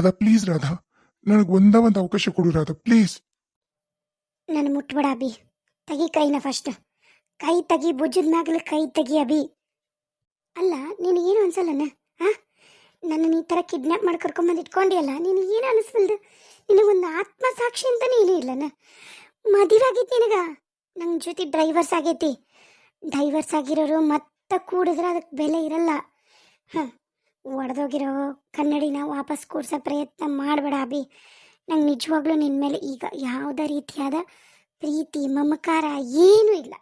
Radha please Radha. ನನಗೆ ಒಂದ ಒಂದು ಅವಕಾಶ ಕೊಡು ರಾಧಾ ಪ್ಲೀಸ್ ನನ್ನ ಮುಟ್ಬೇಡ ಅಭಿ. ತೆಗಿ ಕೈನ ಫಸ್ಟ್ ಕೈ ತಗಿ ಮ್ಯಾಗಲ ಕೈ ತಗಿ ಅಭಿ. ಅಲ್ಲ ನಿನಗೇನು ಅನ್ಸಲ್ಲನ ಆ? ನನ್ನ ಈ ಥರ ಕಿಡ್ನಾಪ್ ಮಾಡಿ ಕರ್ಕೊಂಬಂದು ಇಟ್ಕೊಂಡಿಯಲ್ಲ ನಿನಗೇನು ಅನಿಸ್ಬಲ್ದು ನಿನಗೊಂದು ಆತ್ಮಸಾಕ್ಷಿ ಅಂತಲೇ ಇಲ್ಲ ಇಲ್ಲನ ಮದುವೆ ಆಗೈತಿ ನಿನಗ? ನನ್ನ ಜೊತೆ ಡ್ರೈವರ್ಸ್ ಆಗೈತಿ. ಡ್ರೈವರ್ಸ್ ಆಗಿರೋರು ಮತ್ತೆ ಕೂಡಿದ್ರೆ ಅದಕ್ಕೆ ಬೆಲೆ ಇರಲ್ಲ. ಹಾಂ ಒಡೆದೋಗಿರೋ ಕನ್ನಡಿನ ವಾಪಸ್ ಕೂಡ್ಸೋ ಪ್ರಯತ್ನ ಮಾಡಬೇಡ ಅಭಿ. ನಂಗೆ ನಿಜವಾಗ್ಲೂ ನಿನ್ನ ಮೇಲೆ ಈಗ ಯಾವುದೇ ರೀತಿಯಾದ ಪ್ರೀತಿ ಮಮಕಾರ ಏನೂ ಇಲ್ಲ.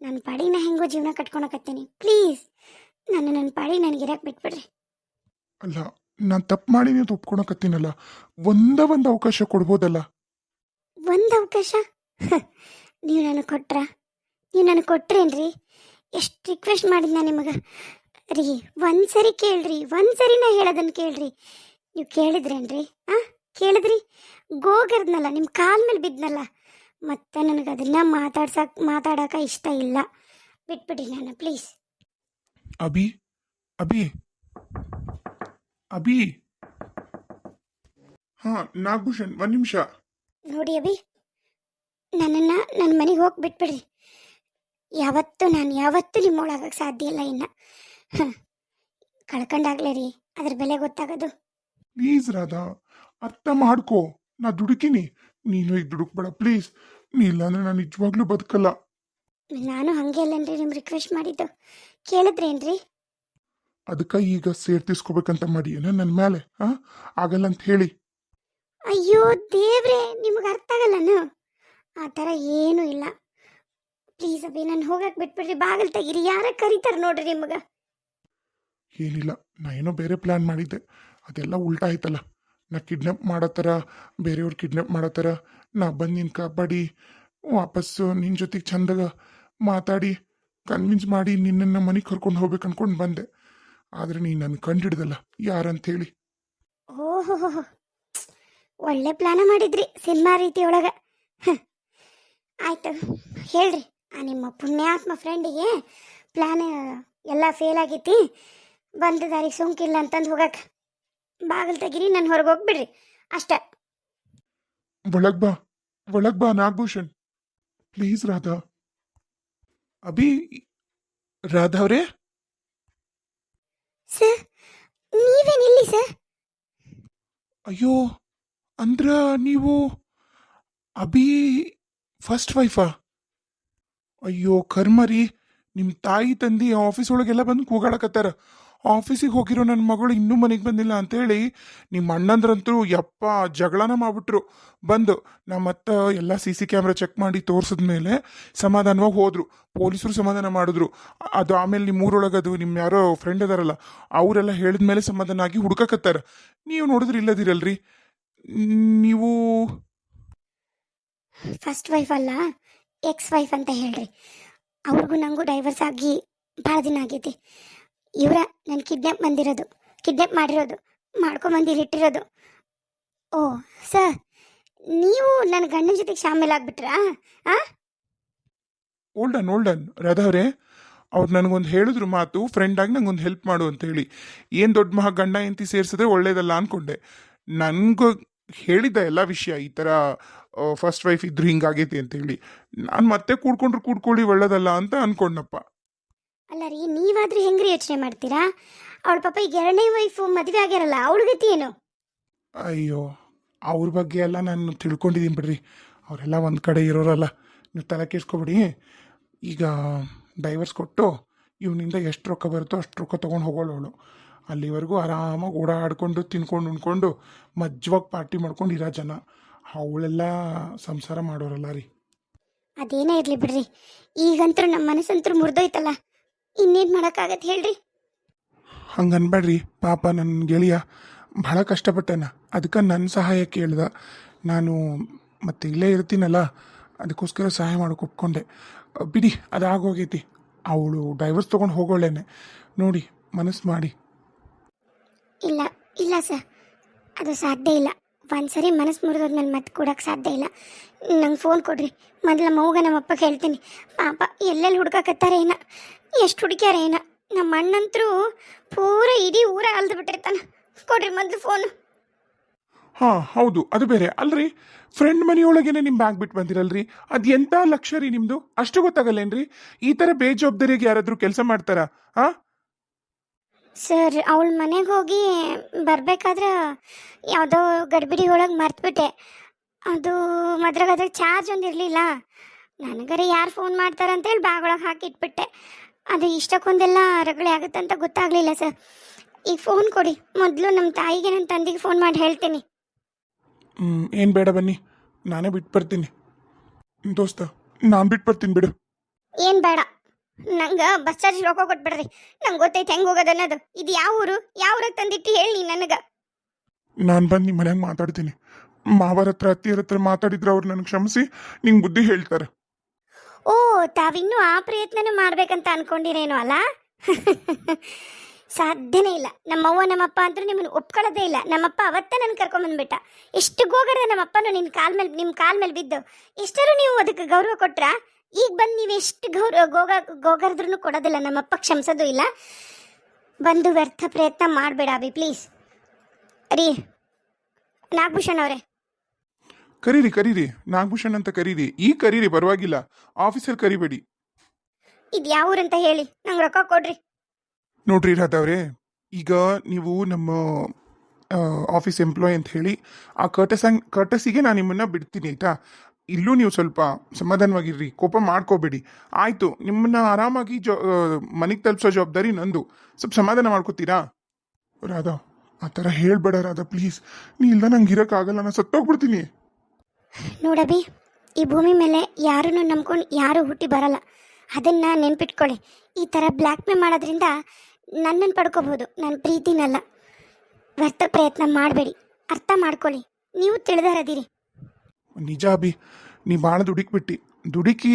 ನನ್ನ ಪಾಡಿನ ಹೆಂಗೋ ಜೀವನ ಕಟ್ಕೊಳಕತ್ತೀನಿ. ಪ್ಲೀಸ್ ನನ್ನ ನನ್ನ ಪಾಡಿ ನನಗಿರಕ್ಕೆ ಬಿಟ್ಬಿಡ್ರಿ. ಅಲ್ಲ ನಾನು ತಪ್ಪು ಮಾಡಿ ನೀವು ಒಪ್ಕೊಳಕತ್ತೀನಲ್ಲ ಒಂದ ಒಂದು ಅವಕಾಶ ಕೊಡ್ಬೋದಲ್ಲ? ಒಂದು ಅವಕಾಶ? ನೀವು ನನಗೆ ಕೊಟ್ರ? ನೀವು ನನಗೆ ಕೊಟ್ರೇನ್ರಿ? ಎಷ್ಟು ರಿಕ್ವೆಸ್ಟ್ ಮಾಡಿದ್ನ ನಿಮಗೆ? ರೀ ಒಂದ್ಸರಿ ಕೇಳ್ರಿ ಒಂದ್ಸರಿ ನಾ ಹೇಳೋದನ್ನು ಕೇಳ್ರಿ. ನೀವು ಕೇಳಿದ್ರೇನ್ರಿ? ಆ ಕೇಳಿದ್ರಿ? ಗೋಗರ್ದ್ನಲ್ಲ ನಿಮ್ಮ ಕಾಲ ಮೇಲೆ ಬಿದ್ನಲ್ಲ ಮತ್ತೆ ನನಗೆ ಅದನ್ನ ಮಾತಾಡ್ಸಕ್ ಮಾತಾಡಕ ಇಷ್ಟ ಇಲ್ಲ. ಬಿಟ್ಬಿಡಿ ನಾನು ಪ್ಲೀಸ್. ಅಭಿ ಅಭಿ ಅಭಿ. ಹಾ ನಾಗಭೂಷಣ್ ಒಂದ್ ನಿಮಿಷ. ನೋಡಿ ಅಭಿ ನನ್ನನ್ನು ನನ್ನ ಮನೆಗೆ ಹೋಗಿ ಬಿಟ್ಬಿಡ್ರಿ. ಯಾವತ್ತೂ ನಾನು ಯಾವತ್ತೂ ನಿಮ್ಮೊಳಗಕ್ಕೆ ಸಾಧ್ಯ ಇಲ್ಲ ಇನ್ನು. ಕಳ್ಕೊಂಡಾಗ್ಲೇ ರೀ ಅದ್ರ ಬೆಲೆ ಗೊತ್ತಾಗೋದು. ಪ್ಲೀಸ್ ರಾಧಾ ಅರ್ಥ ಮಾಡ್ಕೋ ನಾ ದುಡುಕಿನಿ. ನೀನು ಈಗ ದುಡುಕ್ಬೇಡ ಪ್ಲೀಸ್. ನೀ ಇಲ್ಲಾಂದ್ರೆ ನಾನು ನಿಜವಾಗ್ಲೂ ಬದುಕಲ್ಲ. ನಾನು ಹಂಗೆ ಅಲ್ಲನ್ರಿ ನಿಮ್ಮ ರಿಕ್ವೆಸ್ಟ್ ಮಾಡಿದ್ದು. ಕೇಳಿದ್ರೇನ್ರಿ? ಅದಕ್ಕೆ ಈಗ ಸೇರ್ತಿಸ್ಕೋಬೇಕಂತ ಮಾಡಿ ಮಾಡಿ ನನ್ನ ಮೇಲೆ ಆ ಆಗಲ್ಲ ಅಂತ ಹೇಳಿ. ಅಯ್ಯೋ ದೇವ್ರೆ ನಿಮ್ಗೆ ಅರ್ಥ ಆಗಲ್ಲನು? ಆ ಥರ ಏನೂ ಇಲ್ಲ. ಪ್ಲೀಸ್ ಅಬ್ಬಿ ನಾನು ಹೋಗಕ್ಕೆ ಬಿಟ್ಬಿಡ್ರಿ ಬಾಗಿಲು ತೆಗೀರಿ. ಯಾರ ಕರೀತಾರೆ ನೋಡ್ರಿ ನಿಮಗೆ? ಏನಿಲ್ಲ, ನಾ ಏನೋ ಬೇರೆ ಪ್ಲ್ಯಾನ್ ಮಾಡಿದ್ದೆ. ಅದೆಲ್ಲ ಉಲ್ಟಾ ಆಯ್ತಲ್ಲ. ನಾ ಕಿಡ್ನಾಪ್ ಮಾಡೋ ಥರ ಬೇರೆಯವ್ರು ಕಿಡ್ನಾಪ್ ಮಾಡೋ ಥರ ನಾ ಬಂದು ನಿನ್ನ ಕಾಪಾಡಿ ವಾಪಸ್ಸು ನಿನ್ನ ಜೊತೆಗೆ ಚಂದಾಗ ಮಾತಾಡಿ ಕನ್ವಿನ್ಸ್ ಮಾಡಿ ನಿನ್ನನ್ನು ಮನೆಗೆ ಕರ್ಕೊಂಡು ಹೋಗ್ಬೇಕು ಅನ್ಕೊಂಡು ಬಂದೆ. ಆದರೆ ನೀನು ನನ್ನ ಕಂಡಿಡ್ದಲ್ಲ, ಯಾರಂತೇಳಿ? ಓಹೋ, ಒಳ್ಳೆ ಪ್ಲಾನ ಮಾಡಿದ್ರಿ ಸಿನಿಮಾ ರೀತಿ ಒಳಗೆ. ಆಯ್ತು, ಹೇಳ್ರಿ. ಆ ನಿಮ್ಮ ಪುಣ್ಯಾತ್ಮ ಫ್ರೆಂಡಿಗೆ ಪ್ಲಾನ್ ಎಲ್ಲ ಫೇಲ್ ಆಗೈತಿ. ಬಂದ ದಾರಿಗೆ ಸೋಂಕಿಲ್ಲ ಅಂತಂದು ಹೋಗಕ್ಕೆ ಬಾಗಿಲು ತೆಗೀರಿ ನಾನು ಹೊರಗೆ ಹೋಗ್ಬಿಡ್ರಿ. ಅಷ್ಟೇ. ಒಳಗ್ ಬಾ ಒಳಗ್ ಬಾ ನಾಗಭೂಷಣ್. ಪ್ಲೀಸ್ ರಾಧಾ. ಅಭಿ ರಾಧಾ ಅವರೇ? ಸರ್ ನೀವೇನಿಲ್ಲಿ ಸರ್? ಅಯ್ಯೋ ಅಂದ್ರ ನೀವು ಅಭಿ ಫಸ್ಟ್ ವೈಫಾ ಅಯ್ಯೋ ಕರ್ಮರಿ ನಿಮ್ಮ ತಾಯಿ ತಂದಿ ಆಫೀಸ್ ಒಳಗೆಲ್ಲ ಬಂದು ಕೂಗಾಡಕತ್ತಾರ. ಆಫೀಸಿಗೆ ಹೋಗಿರೋ ನನ್ನ ಮಗಳು ಇನ್ನೂ ಮನೆಗೆ ಬಂದಿಲ್ಲ ಅಂತೇಳಿ ನಿಮ್ಮ ಅಣ್ಣಂದ್ರಂತೂ ಯಪ್ಪ ಜಗಳನ ಮಾಡಿಬಿಟ್ರು. ಬಂದು ನಮ್ಮತ್ತ ಮತ್ತೆ ಎಲ್ಲ ಸಿ ಸಿ ಕ್ಯಾಮ್ರಾ ಚೆಕ್ ಮಾಡಿ ತೋರಿಸಿದ ಮೇಲೆ ಸಮಾಧಾನವಾಗಿ ಹೋದರು. ಪೊಲೀಸರು ಸಮಾಧಾನ ಮಾಡಿದ್ರು. ಅದು ಆಮೇಲೆ ನಿಮ್ಮ ಊರೊಳಗೆ ಅದು ನಿಮ್ಮ ಯಾರೋ ಫ್ರೆಂಡ್ ಅದಾರಲ್ಲ ಅವರೆಲ್ಲ ಹೇಳಿದ ಮೇಲೆ ಸಮಾಧಾನ ಆಗಿ ಹುಡ್ಕಕತ್ತಾರ. ನೀವು ನೋಡಿದ್ರೆ ಇಲ್ಲದಿರಲ್ರಿ. ನೀವು ಫಸ್ಟ್ ವೈಫ್ ಅಲ್ಲ ಎಕ್ಸ್ ವೈಫ್ ಅಂತ ಹೇಳ್ರಿ. ಅವ್ರಿಗೂ ನಂಗೂ ಡೈವರ್ಸ್ ಆಗಿ ಭಾಳ ದಿನ ಆಗೈತಿ. ಇವರ ನನ್ನ ಕಿಡ್ನಾಪ್ ಬಂದಿರೋದು ಕಿಡ್ನಾಪ್ ಮಾಡಿರೋದು ಮಾಡ್ಕೊಂಬಂದು ಇಟ್ಟಿರೋದು. ಓ, ಸರ್, ನೀವು ನನ್ನ ಗಂಡನ ಜೊತೆಗೆ ಶಾಮಿಲ್ ಆಗ್ಬಿಟ್ರಾ? ಆ? ಓಲ್ಡನ್ ಓಲ್ಡನ್ ರಾಧಾ ಅವರೇ ಅವ್ರು ನನಗೊಂದು ಹೇಳಿದ್ರು ಮಾತು ಫ್ರೆಂಡ್ ಆಗಿ ನಂಗೊಂದು ಹೆಲ್ಪ್ ಮಾಡು ಅಂತ ಹೇಳಿ. ಏನು ದೊಡ್ಡ ಮಹಾ ಗಂಡ ಎಂತಿ ಸೇರಿಸಿದ್ರೆ ಒಳ್ಳೇದಲ್ಲ ಅನ್ಕೊಂಡೆ. ನನಗೂ ಹೇಳಿದ್ದ ಎಲ್ಲ ವಿಷಯ ಈ ಥರ ಫಸ್ಟ್ ವೈಫ್ ಇದ್ರು ಹಿಂಗಾಗೈತಿ ಅಂತ ಹೇಳಿ. ನಾನು ಮತ್ತೆ ಕೂಡ್ಕೊಂಡ್ರು ಕೂಡ್ಕೊಳ್ಳಿ ಒಳ್ಳೇದಲ್ಲ ಅಂತ ಅನ್ಕೊಂಡಪ್ಪ ಅಲ್ಲ ರೀ ನೀವಾದ್ರೂ ಹೆಂಗ್ರಿ ಯೋಚನೆ ಮಾಡ್ತೀರಾ? ಅವಳ ಪಾಪ ಈಗ ಎರಡನೇ ವೈಫ್ ಮದುವೆ ಆಗ್ಯಾರಲ್ಲ ಅವಳ ಗತಿ ಏನು? ಅಯ್ಯೋ ಅವ್ರ ಬಗ್ಗೆ ಎಲ್ಲ ನಾನು ತಿಳ್ಕೊಂಡಿದ್ದೀನಿ ಬಿಡ್ರಿ. ಅವರೆಲ್ಲ ಒಂದು ಕಡೆ ಇರೋರಲ್ಲ ನೀವು ತಲೆ ಕೇಸ್ಕೊಬಿಡಿ ಈಗ ಡೈವರ್ಸ್ ಕೊಟ್ಟು ಇವನಿಂದ ಎಷ್ಟು ರೊಕ್ಕ ಬರುತ್ತೋ ಅಷ್ಟು ರೊಕ್ಕ ತೊಗೊಂಡು ಹೋಗೋಳು ಅಲ್ಲಿವರೆಗೂ ಆರಾಮಾಗಿ ಓಡಾಡ್ಕೊಂಡು ತಿನ್ಕೊಂಡು ಉಣ್ಕೊಂಡು ಮಜ್ವಾಗಿ ಪಾರ್ಟಿ ಮಾಡ್ಕೊಂಡು ಇರೋ ಜನ. ಅವಳೆಲ್ಲ ಸಂಸಾರ ಮಾಡೋರಲ್ಲ ರೀ. ಅದೇನೇ ಇರಲಿ ಬಿಡ್ರಿ ಈಗಂತರೂ ನಮ್ಮ ಮನಸ್ಸಂತರೂ ಮುರಿದೋಯ್ತಲ್ಲ. ಇನ್ನೇನು ಮಾಡೋಕ್ಕಾಗತ್ತೆ ಹೇಳ್ರಿ? ಹಂಗೆ ಅನ್ಬೇಡ್ರಿ ಪಾಪ ನನ್ನ ಗೆಳೆಯ ಭಾಳ ಕಷ್ಟಪಟ್ಟನ. ಅದಕ್ಕೆ ನನ್ನ ಸಹಾಯ ಕೇಳ್ದ. ನಾನು ಮತ್ತೆ ಇಲ್ಲೇ ಇರ್ತೀನಲ್ಲ ಅದಕ್ಕೋಸ್ಕರ ಸಹಾಯ ಮಾಡೋಕೆ ಒಪ್ಕೊಂಡೆ. ಬಿಡಿ ಅದಾಗೋಗೈತಿ. ಅವಳು ಡೈವರ್ಸ್ ತಗೊಂಡು ಹೋಗೋಳೇನೆ. ನೋಡಿ ಮನಸ್ಸು ಮಾಡಿ. ಇಲ್ಲ ಇಲ್ಲ ಸರ್. ಅದು ಸಾಧ್ಯ ಇಲ್ಲ. ಒಂದ್ಸರಿ ಮನಸ್ಸು ಮುರಿದೋದ್ಮೇಲೆ ಮತ್ತೆ ಕೊಡೋಕೆ ಸಾಧ್ಯ ಇಲ್ಲ. ನಂಗೆ ಫೋನ್ ಕೊಡ್ರಿ. ಮೊದಲ ಮೌಗ ನಮ್ಮ ಅಪ್ಪಗೆ ಹೇಳ್ತೀನಿ. ಪಾಪ, ಎಲ್ಲೆಲ್ಲಿ ಹುಡ್ಕಕತ್ತಾರೆ ಏನ? ಎಷ್ಟು ಹುಡುಕ್ಯಾರ ಏನ? ನಮ್ಮ ಅಣ್ಣಂತರೂ ಪೂರ ಇಡೀ ಊರ ಅಲ್ದು ಬಿಟ್ಟಿರ್ತಾನ. ಕೊಡ್ರಿ ಮೊದಲು ಫೋನು ಹಾ, ಹೌದು. ಅದು ಬೇರೆ. ಅಲ್ರಿ? ಫ್ರೆಂಡ್ ಮನೆಯೊಳಗೇನೆ ನಿಮ್ಮ ಬ್ಯಾಗ್ ಬಿಟ್ಟು ಬಂದಿರಲ್ರಿ? ಎಂಥ ಲಕ್ಷ ಲಕ್ಷರಿ ನಿಮ್ಮದು ಅಷ್ಟು ಗೊತ್ತಾಗಲ್ಲೇನ್ರಿ? ಈ ಥರ ಬೇಜವಾಬ್ದಾರಿಗೆ ಯಾರಾದರೂ ಕೆಲಸ ಮಾಡ್ತಾರಾ? ಹಾ ಸರ್ ಅವಳ ಮನೆಗೆ ಹೋಗಿ ಬರಬೇಕಾದ್ರೆ ಯಾವುದೋ ಗಡ್ಬಿಡಿ ಒಳಗೆ ಮರ್ತುಬಿಟ್ಟೆ. ಅದು ಮದ್ರಾಗ ಅದ್ರಾಗ ಚಾರ್ಜ್ ಒಂದು ಇರಲಿಲ್ಲ. ನನಗರೆ ಯಾರು ಫೋನ್ ಮಾಡ್ತಾರೆ ಅಂತೇಳಿ ಬ್ಯಾಗ್ ಒಳಗೆ ಹಾಕಿ ಇಟ್ಬಿಟ್ಟೆ. ಅದು ಇಷ್ಟಕ್ಕೊಂದೆಲ್ಲ ರಗಳೆ ಆಗುತ್ತೆ ಅಂತ ಗೊತ್ತಾಗಲಿಲ್ಲ ಸರ್. ಈಗ ಫೋನ್ ಕೊಡಿ. ಮೊದಲು ನಮ್ಮ ತಾಯಿಗೆ ನನ್ನ ತಂದೆಗೆ ಫೋನ್ ಮಾಡಿ ಹೇಳ್ತೀನಿ. ಏನ್ ಬೇಡ ಬನ್ನಿ. ನಾನೇ ಬಿಟ್ಟು ಬರ್ತೀನಿ. ದೋಸ್ತ ನಾನ್ ಬಿಟ್ಟು ಬರ್ತೀನಿ ಬಿಡು. ಏನು ಬೇಡ. ನಂಗೆ ಬಸ್ ಚಾರ್ಜ್ ರೊಕ್ಕ ಕೊಟ್ಬಿಡ್ರಿ. ನಂಗೆ ಗೊತ್ತೈತೆ ಹೆಂಗೆ ಹೋಗೋದು ಅನ್ನೋದು. ಇದು ಯಾವ ಊರು? ಯಾವ ಊರಾಗ ತಂದಿಟ್ಟು ಹೇಳಿ ನನಗೆ. ನಾನು ಬಂದು ನಿಮ್ಮ ಮನ್ಯಾಗ ಮಾತಾಡ್ತೀನಿ. ಮಾವರ ಹತ್ರ ಅತ್ತಿಯರ ಹತ್ರ ಮಾತಾಡಿದ್ರೆ ಅವ್ರು ನನಗೆ ಕ್ಷಮಿಸಿ ನಿಂಗೆ ಬುದ್ಧಿ ಹೇಳ್ತಾರೆ. ಓ ತಾವಿನ್ನೂ ಆ ಪ್ರಯತ್ನನೂ ಮಾಡ್ಬೇಕಂತ ಅನ್ಕೊಂಡಿರೇನು ಅಲ್ಲ ಸಾಧ್ಯನೇ ಇಲ್ಲ. ನಮ್ಮವ್ವ ನಮ್ಮಪ್ಪ ಅಂತೂ ನಿಮ್ಮನ್ನು ಒಪ್ಕೊಳ್ಳೋದೇ ಇಲ್ಲ. ನಮ್ಮಪ್ಪ ಅವತ್ತೇ ನನ್ನ ಕರ್ಕೊಂಬಂದ್ಬಿಟ್ಟ ಎಷ್ಟು ಗೋಗರ್ದೆ ನಮ್ಮಪ್ಪನು ನಿನ್ನ ಕಾಲ್ ಮೇಲೆ ನಿಮ್ಮ ಕಾಲ್ ಮೇಲೆ ಬಿದ್ದು. ಎಷ್ಟರೂ ನೀವು ಅದಕ್ಕೆ ಗೌರವ ಕೊಟ್ರ? ಈಗ ಬಂದು ನೀವು ಎಷ್ಟು ಗೌರ ಗೋಗ ಗೋಗರ್ದ್ರೂ ಕೊಡೋದಿಲ್ಲ ನಮ್ಮಪ್ಪ ಕ್ಷಮಿಸೋದು ಇಲ್ಲ. ಬಂದು ವ್ಯರ್ಥ ಪ್ರಯತ್ನ ಮಾಡಬೇಡ ಅಭಿ ಪ್ಲೀಸ್ ರೀ ನಾಗಭೂಷಣ್ ಅವರೇ. ಕರೀರಿ ಕರೀರಿ ನಾಗಭೂಷಣ್ ಅಂತ ಕರೀರಿ. ಈ ಕರೀರಿ ಪರವಾಗಿಲ್ಲ. ಆಫೀಸರ್ ಕರಿಬೇಡಿ. ಇದು ಯಾವ ಊರಂತ ಹೇಳಿ? ನಂಗೆ ರೊಕ್ಕ ಕೊಡ್ರಿ. ನೋಡ್ರಿ ರಾಧವ್ರೆ ಈಗ ನೀವು ನಮ್ಮ ಆಫೀಸ್ ಎಂಪ್ಲಾಯ್ ಅಂತ ಹೇಳಿ ಆ ಕರ್ಟಸ್ ಕರ್ಟಸಿಗೆ ನಾನು ನಿಮ್ಮನ್ನ ಬಿಡ್ತೀನಿ ಆಯ್ತಾ? ಇಲ್ಲೂ ನೀವು ಸ್ವಲ್ಪ ಸಮಾಧಾನವಾಗಿರ್ರಿ, ಕೋಪ ಮಾಡ್ಕೋಬೇಡಿ. ಆಯಿತು, ನಿಮ್ಮನ್ನ ಆರಾಮಾಗಿ ಜೊ ಮನೆಗೆ ತಲುಪಿಸೋ ಜವಾಬ್ದಾರಿ ನಂದು. ಸ್ವಲ್ಪ ಸಮಾಧಾನ ಮಾಡ್ಕೋತೀರಾ? ರಾಧಾ, ಆ ಥರ ಹೇಳ್ಬೇಡ ರಾಧಾ, ಪ್ಲೀಸ್. ನೀ ಇಲ್ಲ ನಂಗೆ ಇರೋಕ್ಕಾಗಲ್ಲ, ನಾನು ಸತ್ತೋಗ್ಬಿಡ್ತೀನಿ. ನೋಡಬಿ ಈ ಭೂಮಿ ಮೇಲೆ ಯಾರನ್ನು ನಂಬ್ಕೊಂಡು ಯಾರು ಹುಟ್ಟಿ ಬರಲ್ಲ. ಅದನ್ನು ನೆನ್ಪಿಟ್ಕೊಳ್ಳಿ. ಈ ಥರ ಬ್ಲ್ಯಾಕ್ ಮೇಲ್ ಮಾಡೋದ್ರಿಂದ ನನ್ನನ್ನು ಪಡ್ಕೋಬೋದು ನನ್ನ ಪ್ರೀತಿನಲ್ಲ. ವ್ಯರ್ಥ ಪ್ರಯತ್ನ ಮಾಡಬೇಡಿ. ಅರ್ಥ ಮಾಡ್ಕೊಳ್ಳಿ. ನೀವು ತಿಳಿದಾರದಿರಿ. ನಿಜ ಅಭಿ ನೀ ಭಾಳ ದುಡುಕ್ಬಿಟ್ಟು. ದುಡುಕಿ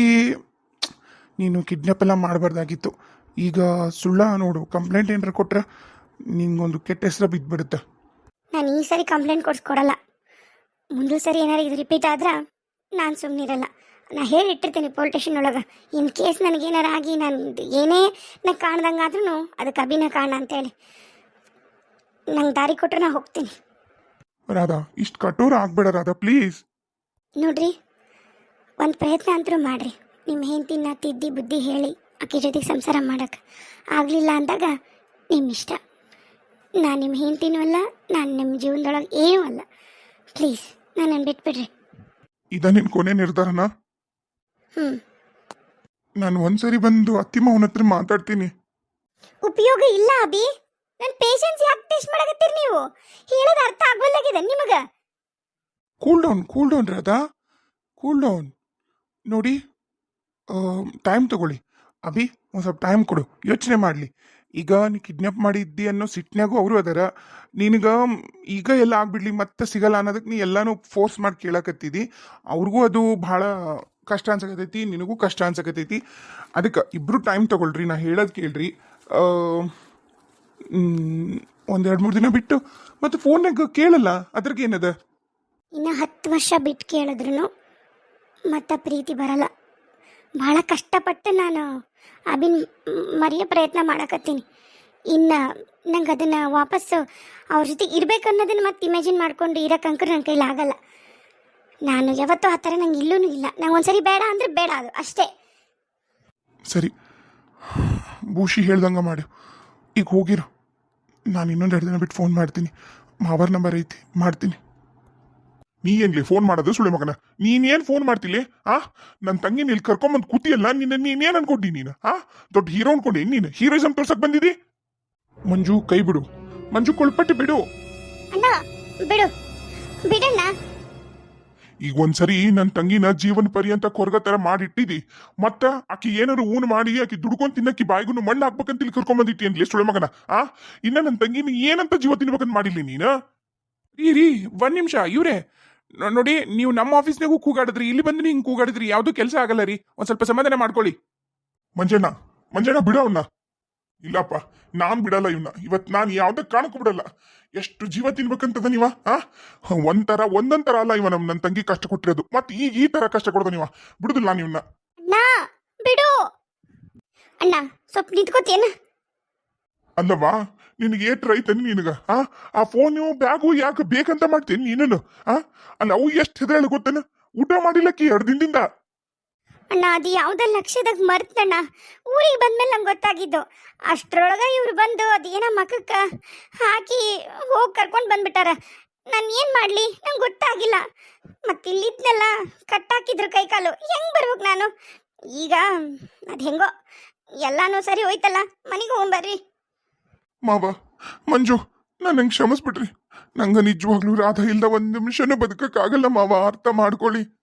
ನೀನು ಕಿಡ್ನಾಪ್ ಎಲ್ಲ ಮಾಡಬಾರ್ದಾಗಿತ್ತು. ಈಗ ಸುಳ್ಳ ನೋಡು ಕಂಪ್ಲೇಂಟ್ ಏನಾರ ಕೊಟ್ರೆ ನಿಂಗೊಂದು ಕೆಟ್ಟ ಹೆಸರು ಬಿದ್ದುಬಿಡುತ್ತೆ ನಾನು ಈ ಸರಿ ಕಂಪ್ಲೇಂಟ್ ಕೊಡಿಸ್ಕೊಡಲ್ಲ ಮುಂದೆ ಸರಿ ಏನಾರು ಇದು ರಿಪೀಟ್ ಆದ್ರೆ ನಾನು ಸುಮ್ಮನಿರಲ್ಲ ನಾ ಹೇಳಿಟ್ಟಿರ್ತೀನಿ ಪೋಲ್ ಸ್ಟೇಷನ್ ಒಳಗೆ. ಇನ್ ಕೇಸ್ ನನಗೇನಾರ ಆಗಿ ನಾನು ಏನೇ ನಾ ಕಾಣ್ದಂಗೆ ಆದ್ರೂ ಅದಕ್ಕೆ ಅಭಿನ ಕಾಣ ಅಂತೇಳಿ. ನಂಗೆ ದಾರಿ ಕೊಟ್ಟರೆ ನಾ ಹೋಗ್ತೀನಿ. ರಾಧಾ ಇಷ್ಟು ಕಠೋರ ಆಗಬೇಡ ರಾಧಾ ಪ್ಲೀಸ್ ನೋಡ್ರಿ ಒಂದು ಪ್ರಯತ್ನ ಅಂತರೂ ಮಾಡ್ರಿ. ನಿಮ್ಮ ಹೆಂಡತಿನ ತಿದ್ದಿ ಬುದ್ಧಿ ಹೇಳಿ ಆಕೆ ಜೊತೆಗೆ ಸಂಸಾರ ಮಾಡೋಕೆ ಆಗಲಿಲ್ಲ ಅಂದಾಗ ನಿಮ್ಮ ಇಷ್ಟ. ನಾನು ನಿಮ್ಮ ಹೆಂಡ್ತಿನೂ ಅಲ್ಲ ನಾನು ನಿಮ್ಮ ಜೀವನದೊಳಗೆ ಏನೂ ಅಲ್ಲ. ಪ್ಲೀಸ್ ನನ್ನನ್ನು ಬಿಟ್ಬಿಡ್ರಿ. ಇದ ನಿನ್ ಕೊನೆ ನಿರ್ಧಾರನ? ಹ್ಞೂ ನಾನು ಒಂದ್ಸರಿ ಬಂದು ಅತ್ತಿಮ್ಮ ಹತ್ರ ಮಾತಾಡ್ತೀನಿ. ಉಪಯೋಗ ಇಲ್ಲ ಅಭಿ. ನನ್ನ ಪೇಷನ್ಸ್ ಯಾಕೆ ಟೆಸ್ಟ್ ಮಾಡಕತ್ತೀರಿ ನೀವು? ಹೇಳೋದು ಅರ್ಥ ಆಗೋಲ್ಲಾಗಿದೆ ನಿಮಗೆ. Cool down cool down Radha cool down ನೋಡಿ ಟೈಮ್ ತಗೊಳ್ಳಿ. ಅಭಿ, ಒಂದು ಸ್ವಲ್ಪ ಟೈಮ್ ಕೊಡು. ಯೋಚನೆ ಮಾಡಲಿ. ಈಗ ನೀ ಕಿಡ್ನಾಪ್ ಮಾಡಿದ್ದಿ ಅನ್ನೋ ಸಿಟ್ನ್ಯಾಗೂ ಅವರು ಅದಾರ. ನಿನಗ, ಈಗ ಎಲ್ಲ ಆಗ್ಬಿಡ್ಲಿ, ಮತ್ತೆ ಸಿಗಲ್ಲ ಅನ್ನೋದಕ್ಕೆ ನೀ ಎಲ್ಲಾನು ಫೋರ್ಸ್ ಮಾಡಿ ಕೇಳಕತ್ತಿದಿ. ಅವ್ರಿಗೂ ಅದು ಭಾಳ ಕಷ್ಟ ಅನ್ಸಕತೈತಿ ನಿನಗೂ ಕಷ್ಟ ಅನ್ಸಕತೈತಿ ಅದಕ್ಕೆ ಇಬ್ರು ಟೈಮ್ ತಗೊಳ್ರಿ, ನಾ ಹೇಳೋದು ಕೇಳ್ರಿ. ಒಂದೆರಡು ಮೂರು ದಿನ ಬಿಟ್ಟು, ಮತ್ತೆ ಫೋನ್ನಾಗ ಕೇಳಲ್ಲ. ಅದ್ರಾಗ ಏನದ? ಇನ್ನು ಹತ್ತು ವರ್ಷ ಬಿಟ್ಟು ಕೇಳಿದ್ರು ಮತ್ತೆ ಪ್ರೀತಿ ಬರಲ್ಲ. ಭಾಳ ಕಷ್ಟಪಟ್ಟು ನಾನು ಅಭಿನ್, ಮರೆಯೋ ಪ್ರಯತ್ನ ಮಾಡಕತ್ತೀನಿ. ಇನ್ನು ನಂಗೆ ಅದನ್ನು ವಾಪಸ್ಸು ಅವ್ರ ಜೊತೆ ಇರ್ಬೇಕು ಅನ್ನೋದನ್ನು ಮತ್ತೆ ಇಮ್ಯಾಜಿನ್ ಮಾಡ್ಕೊಂಡು ಇರೋಕ್ಕಂಕರು ನನ್ನ ಕೈಲಿ ಆಗಲ್ಲ. ನಾನು ಯಾವತ್ತೂ ಆ ಥರ ನಂಗೆ ಇಲ್ಲೂ ಇಲ್ಲ. ನಂಗೆ ಒಂದ್ಸರಿ ಬೇಡ ಅಂದರೆ ಬೇಡ ಅದು, ಅಷ್ಟೇ. ಸರಿ. ಭೂಷಿ ಹೇಳ್ದಂಗೆ ಮಾಡು. ಈಗ ಹೋಗಿರು. ನಾನು ಇನ್ನೊಂದು ಎರಡು ದಿನ ಬಿಟ್ಟು ಫೋನ್ ಮಾಡ್ತೀನಿ. ಮಾವರ್ ನಂಬರ್ ಐತಿ, ಮಾಡ್ತೀನಿ. ನೀ ಏನ್ಲಿ ಫೋನ್ ಮಾಡೋದು ಸುಳೆ ಮಗನ? ನೀನೇನ್ ಫೋನ್ ಮಾಡ್ತಿಲಿ? ಆ? ನನ್ನ ತಂಗಿ ಇಲ್ಲಿ ಕರ್ಕೊಂಬಂದು ಕೂತಿಯಲ್ಲ ನಿನ್ನ ನೀನೇನ್ ಅನ್ಕೊಂಡಿ ನೀನು? ಆ? ದೊಡ್ಡ ಹೀರೋ ಅನ್ಕೊಂಡಿ. ನೀನು? ಹೀರೋಯಿಸಮ್ ತೋರ್ಸಕ್ ಬಂದಿದಿ? ಮಂಜು ಕೈ ಬಿಡು. ಮಂಜು ಕೊಳ್ಪಟ್ಟು ಬಿಡು. ಬಿಡು. ಬಿಡಣ್ಣ. ಈಗ ಒಂದ್ಸರಿ ನನ್ನ ತಂಗಿನ ಜೀವನ ಪರ್ಯಂತ ಕೊರಗ ತರ ಮಾಡಿಟ್ಟಿದಿ. ಮತ್ತ ಆಕಿ ಏನಾರು ಊನ್ ಮಾಡಿ ಆಕಿ ದುಡ್ಕೊಂಡ್ ತಿನ್ನಕ್ಕಿ ಬಾಯಿಗೂ ಮಣ್ಣು ಹಾಕ್ಬೇಕಂತ ಇಲ್ಲಿ ಕರ್ಕೊಂಬಂದಿಟ್ಟಿ ಅಂದ್ಲಿ ಸುಳೆ ಮಗನ? ಆ? ಇನ್ನ ನನ್ನ ತಂಗಿನ ಏನಂತ ಜೀವ ತಿನ್ಬೇಕಂತ ಮಾಡಿಲ್ಲ ನೀನ? ರೀ ರೀ ಒಂದ್ ನಿಮಿಷ ಇವ್ರೆ. ನೋಡಿ ನೀವು ನಮ್ಮ ಆಫೀಸ್ನಾಗೂ ಕೂಗಾಡಿದ್ರಿ ಇಲ್ಲಿ ಬಂದು ಹಿಂಗೆ ಕೂಗಾಡಿದ್ರಿ ಯಾವ್ದು ಕೆಲಸ ಆಗಲ್ಲ ರೀ. ಒಂದ್ ಸ್ವಲ್ಪ ಸಮಾಧಾನ ಮಾಡ್ಕೊಳ್ಳಿ. ಮಂಜಣ್ಣ ಮಂಜಣ್ಣ ಬಿಡ ಅವನ್ನ ಇಲ್ಲಪ್ಪ ನಾನ್ ಬಿಡಲ್ಲ ಇವನ್ನ ಇವತ್ ನಾನು ಯಾವ್ದಕ್ ಕಾಣಕ್ ಬಿಡಲ್ಲ. ಎಷ್ಟು ಜೀವ ತಿನ್ಬೇಕಂತದ ನೀವ ಆ? ಒಂಥರ ಒಂದೊಂದರ ಅಲ್ಲ ಇವ ನಮ್ ನನ್ನ ತಂಗಿ ಕಷ್ಟ ಕೊಟ್ಟಿರೋದು. ಮತ್ತೆ ಈಗ ಈ ತರ ಕಷ್ಟ ಕೊಡೋದು ನೀವ. ಬಿಡುದಿಲ್ಲ ನಾನು ಇವನ್ನ ಅಣ್ಣ ಬಿಡು. ಅಣ್ಣ ಸ್ವಲ್ಪ ನಿಂತ್ಕೋತೇನ ಅಲ್ಲವಾ ನಿನಗೆ ಏಟ್ ರೈತನಿ ನಿನಗ? ಆ? ಆ ಫೋನು ಬ್ಯಾಗು ಯಾಕೆ ಬೇಕಂತ ಮಾಡ್ತೀನಿ ನೀನು ಆ? ನಾವು ಅವು ಎಷ್ಟು ಹೆದಳ ಗೊತ್ತನ? ಊಟ ಮಾಡಿಲ್ಲಕ್ಕಿ ಎರಡು ದಿನದಿಂದ? ಅಣ್ಣ, ಅದು ಯಾವುದೋ ಲಕ್ಷ್ಯದಾಗ ಮರ್ತಣ್ಣ ಊರಿಗೆ ಬಂದ್ಮೇಲೆ ನಂಗೆ ಗೊತ್ತಾಗಿದ್ದು. ಅಷ್ಟರೊಳಗೆ ಇವ್ರು ಬಂದು ಅದೇನೋ ಮಖಕ್ಕೆ ಹಾಕಿ ಹೋಗಿ ಕರ್ಕೊಂಡು ಬಂದ್ಬಿಟ್ಟಾರ. ನಾನು ಏನು ಮಾಡಲಿ? ನಂಗೆ ಗೊತ್ತಾಗಿಲ್ಲ. ಮತ್ತೆ ಇಲ್ಲಿದ್ನೆಲ್ಲ ಕಟ್ಟಾಕಿದ್ರು ಕೈಕಾಲು. ಹೆಂಗೆ ಬರ್ಬೇಕು ನಾನು? ಈಗ ಅದು ಹೆಂಗೋ? ಎಲ್ಲಾನು ಸರಿ ಹೋಯ್ತಲ್ಲ? ಮನೆಗೆ ಹೋಗ್ಬರ್ರಿ ಮಾವ ಮಂಜು ನನ್ನ ಕ್ಷಮಿಸ್ಬಿಟ್ರಿ ನಂಗೆ ನಿಜವಾಗ್ಲೂ ರಾಧ ಇಲ್ದ ಒಂದು ನಿಮಿಷನೂ ಬದುಕಕ್ಕಾಗಲ್ಲ ಮಾವ ಅರ್ಥ ಮಾಡ್ಕೊಳ್ಳಿ.